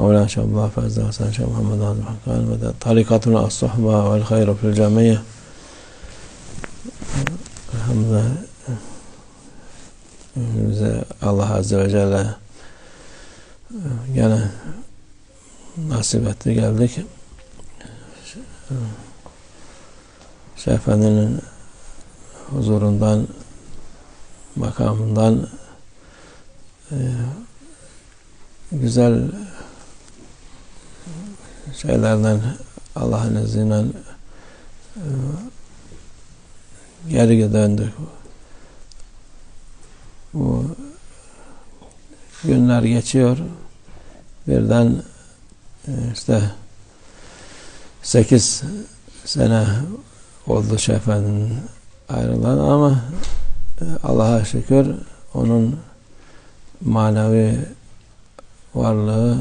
مولانا شيخ الله فاز حسن شيخ محمد عبد الحكام طريقتنا الصحبة والخير في الجميع Elhamdülillah bize Allah Azze ve Celle gene nasip etti geldik. Şeyh Efendi'nin huzurundan makamından e, güzel şeylerden Allah'ın izniyle e, geri döndük. Bu günler geçiyor. Birden e, işte sekiz sene oldu Şeyh Efendi'nin ayrılan ama e, Allah'a şükür onun manevi varlığı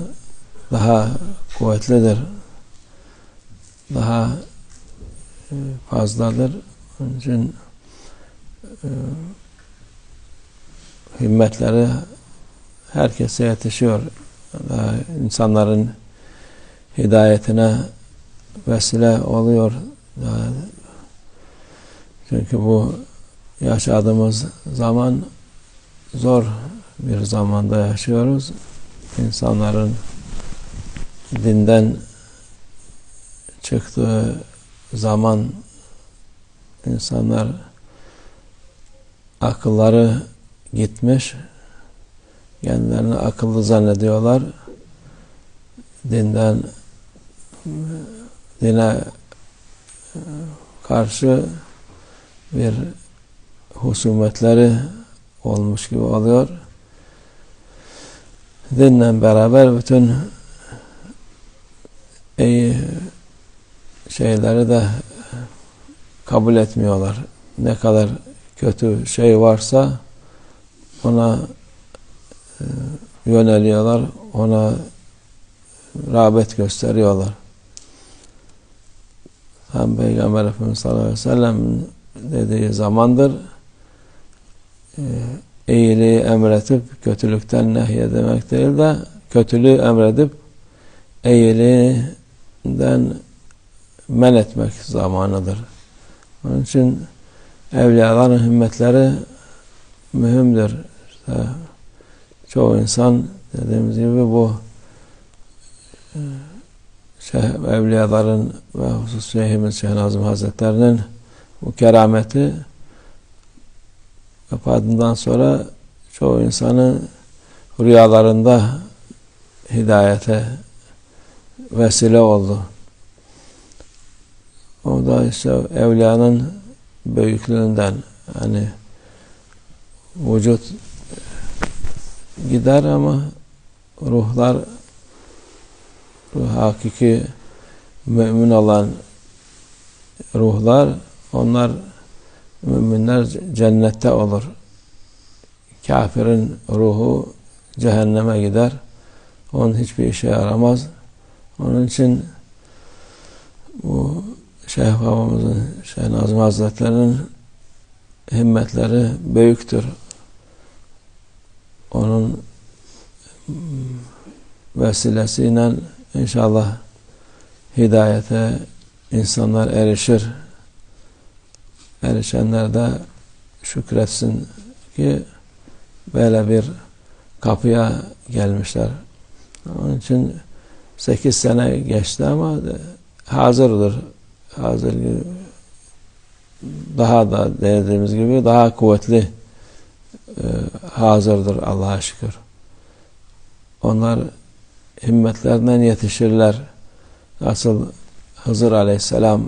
daha kuvvetlidir. Daha e, fazladır. Onun için e, himmetleri herkese yetişiyor. Daha insanların hidayetine vesile oluyor. Daha, çünkü bu yaşadığımız zaman zor bir zamanda yaşıyoruz. İnsanların dinden çıktığı zaman insanlar akılları gitmiş kendilerini akıllı zannediyorlar dinden dine karşı bir husumetleri olmuş gibi oluyor. Dinle beraber bütün iyi şeyleri de kabul etmiyorlar. Ne kadar kötü şey varsa ona e, yöneliyorlar, ona rağbet gösteriyorlar. Hem Peygamber Efendimiz sallallahu aleyhi ve sellem dediği zamandır e, iyiliği emredip kötülükten nehye demek değil de kötülüğü emredip iyiliğinden men etmek zamanıdır. Onun için evliyaların himmetleri mühimdir. İşte çoğu insan dediğimiz gibi bu şeyh, evliyaların ve husus Şeyhimiz Şeyh Nazım Hazretlerinin bu kerameti vefatından sonra çoğu insanı rüyalarında hidayete vesile oldu. O da işte evliyanın büyüklüğünden hani vücut gider ama ruhlar ruh hakiki mümin olan ruhlar onlar müminler cennette olur. Kafirin ruhu cehenneme gider. Onun hiçbir işe yaramaz. Onun için bu Şeyh babamızın, Şeyh Nazım Hazretleri'nin himmetleri büyüktür. Onun vesilesiyle inşallah hidayete insanlar erişir. Erişenler de şükretsin ki böyle bir kapıya gelmişler. Onun için sekiz sene geçti ama hazırdır hazır daha da dediğimiz gibi daha kuvvetli e, hazırdır Allah'a şükür. Onlar himmetlerinden yetişirler. Nasıl Hızır Aleyhisselam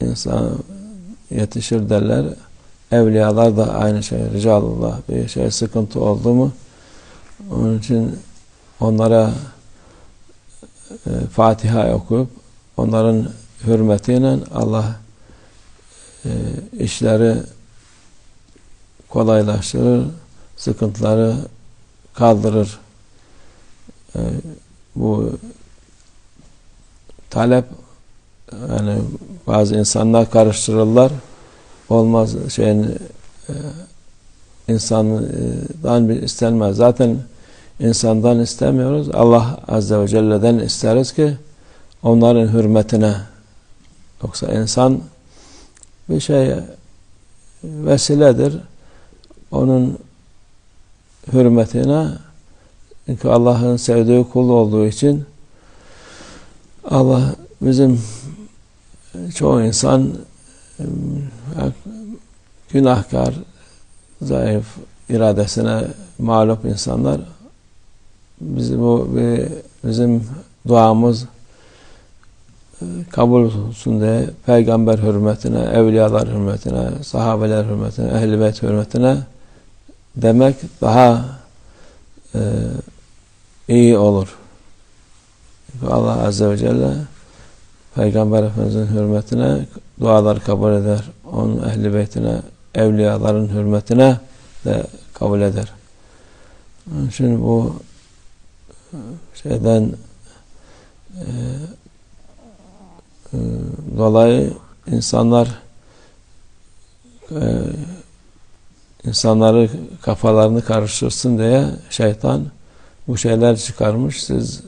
insan yetişir derler. Evliyalar da aynı şey. Ricalullah bir şey sıkıntı oldu mu onun için onlara e, Fatiha okuyup onların hürmetiyle Allah e, işleri kolaylaştırır, sıkıntıları kaldırır. E, bu talep yani bazı insanlar Olmaz şeyin e, insandan bir istenmez. Zaten insandan istemiyoruz. Allah Azze ve Celle'den isteriz ki onların hürmetine yoksa insan bir şey vesiledir. Onun hürmetine çünkü Allah'ın sevdiği kul olduğu için Allah bizim çoğu insan günahkar, zayıf, iradesine mağlup insanlar bizim bu bizim duamız kabul olsun diye peygamber hürmetine, evliyalar hürmetine, sahabeler hürmetine, ehl-i beyt hürmetine demek daha e, iyi olur. Allah Azze ve Celle Peygamber Efendimiz'in hürmetine dualar kabul eder. Onun ehli beytine, evliyaların hürmetine de kabul eder. İçin bu şeyden e, e, dolayı insanlar e, insanları kafalarını karıştırsın diye şeytan bu şeyler çıkarmış. Siz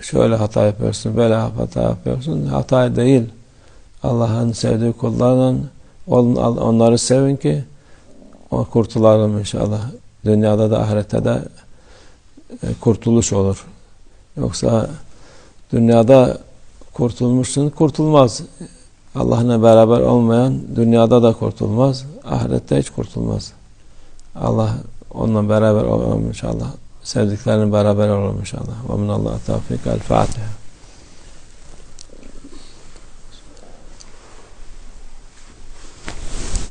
şöyle hata yapıyorsun, böyle hata yapıyorsun. Hata değil. Allah'ın sevdiği kullarla onları sevin ki kurtulalım inşallah. Dünyada da ahirette de kurtuluş olur. Yoksa dünyada kurtulmuşsun, kurtulmaz. Allah'la beraber olmayan dünyada da kurtulmaz, ahirette hiç kurtulmaz. Allah onunla beraber olalım inşallah. Sevdiklerinin beraber olalım inşallah. Ve minallah tevfik. El Fatiha.